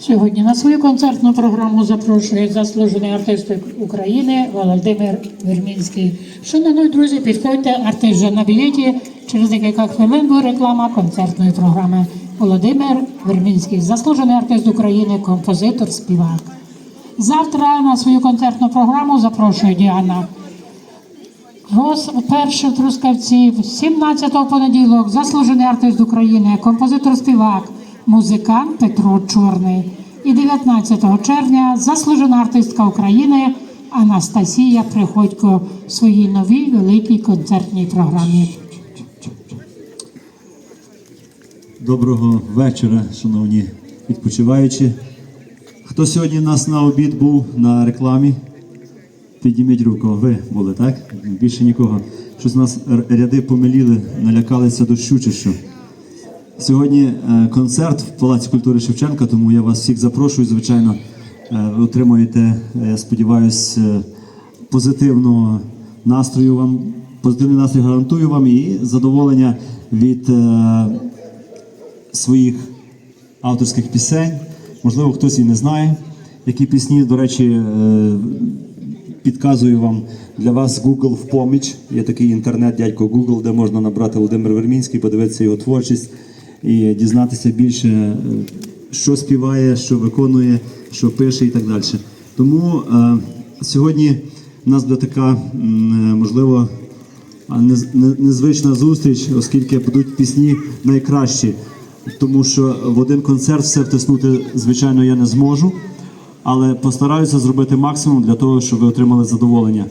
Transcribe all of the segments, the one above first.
Сьогодні на свою концертну програму запрошує заслужений артист України Володимир Вірмінський. Шановні друзі, підходьте, артист вже на білеті. Через декілька хвилин буде реклама концертної програми. Володимир Вірмінський, заслужений артист України, композитор, співак. Завтра на свою концертну програму запрошує Діана Рос перше в Трускавці, 17-го понеділок, заслужений артист України, композитор-співак, музикант Петро Чорний. І 19 червня заслужена артистка України Анастасія Приходько в своїй новій великій концертній програмі. Доброго вечора, шановні відпочиваючі. Хто сьогодні у нас на обід був на рекламі? Підніміть руку. Ви були, так? Більше нікого. Щось у нас ряди помиліли, налякалися дощу чи що. Сьогодні е, концерт в Палаці культури Шевченка, тому я вас всіх запрошую. Звичайно, е, ви отримуєте, е, я сподіваюся, позитивного настрою вам, позитивний настрій гарантую вам і задоволення від своїх авторських пісень. Можливо, хтось і не знає, які пісні. До речі, підказую вам для вас Google в поміч. Є такий інтернет, дядько Google, де можна набрати Володимир Вермінський, подивитися його творчість і дізнатися більше, е, що співає, що виконує, що пише і так далі. Тому е, сьогодні у нас буде така, е, можливо, незвична зустріч, оскільки будуть пісні найкращі. Тому що в один концерт все втиснути, звичайно, я не зможу, але постараюся зробити максимум для того, щоб ви отримали задоволення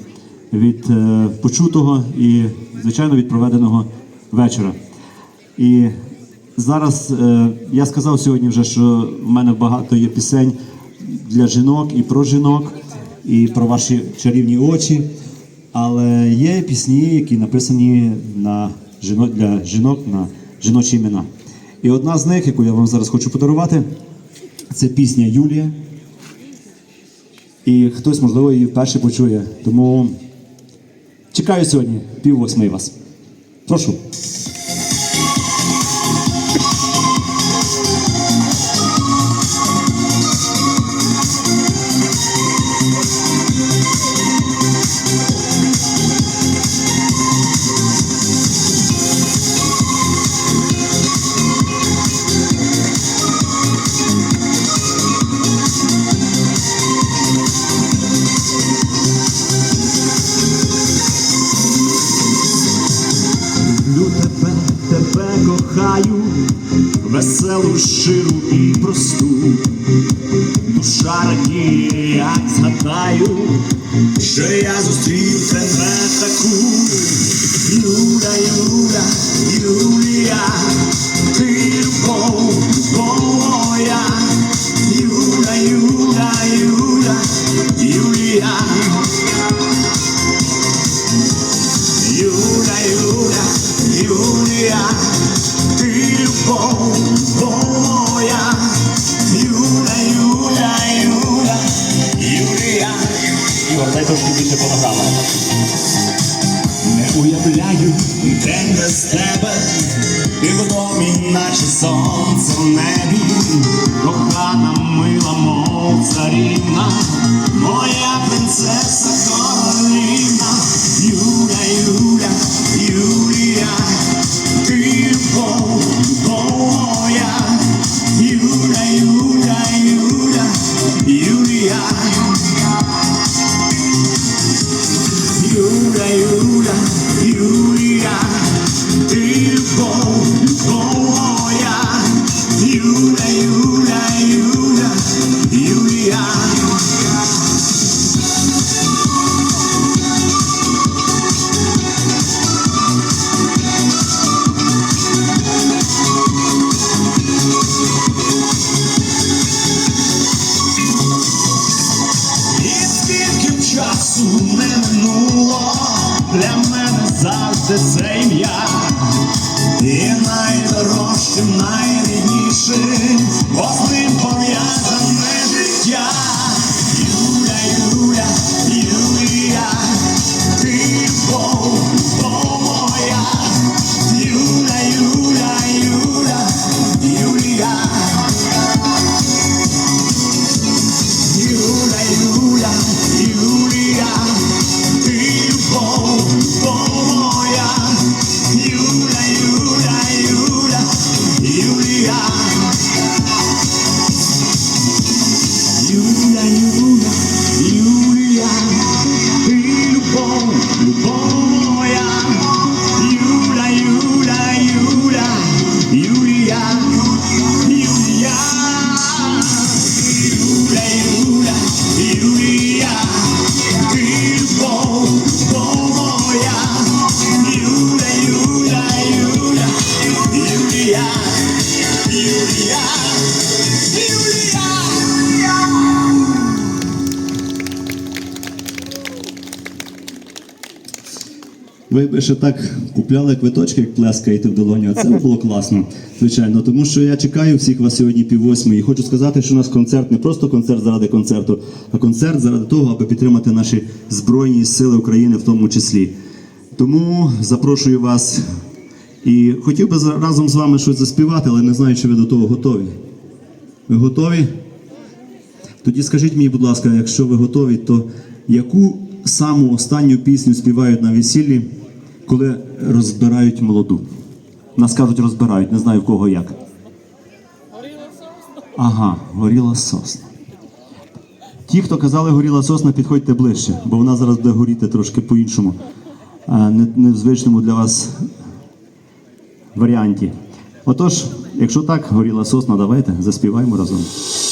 від е, почутого і, звичайно, від проведеного вечора. І зараз е, я сказав сьогодні вже, що в мене багато є пісень для жінок і про жінок, і про ваші чарівні очі. Але є пісні, які написані на жінок для жінок на жіночі імена. І одна з них, яку я вам зараз хочу подарувати, це пісня Юлія. І хтось, можливо, її вперше почує. Тому чекаю сьогодні, пів восьми вас. Прошу. Тебе, тебе кохаю, веселу, щиру і просту. Душа радіє, як згадаю, що я зустрів тебе таку. Юля, Юля, Юлія, Ігор, дай трошки більше фонограми. Не уявляю день без тебе, ти в домі, наче сонце в небі, кохана мила, мов царівна, моя принцеса Кароліна, Юля, Юля, Юлія, ти любов, моя, Юля, Юля, завжди це ім'я. І найдорожчим, найріднішим, бо з ним пов'язане життя. Ви б ще так купляли квиточки, як плескаєте в долоні, це було класно, звичайно. Тому що я чекаю всіх вас сьогодні пів восьмої. І хочу сказати, що у нас концерт не просто концерт заради концерту, а концерт заради того, аби підтримати наші Збройні Сили України в тому числі. Тому запрошую вас і хотів би разом з вами щось заспівати, але не знаю, чи ви до того готові. Ви готові? Тоді скажіть мені, будь ласка, якщо ви готові, то яку саму останню пісню співають на весіллі, коли розбирають молоду? Нас кажуть, розбирають, не знаю в кого як. Ага, горіла сосна. Ті, хто казали горіла сосна, підходьте ближче, бо вона зараз буде горіти трошки по-іншому, а не, не в звичному для вас варіанті. Отож, якщо так, горіла сосна, давайте заспіваємо разом.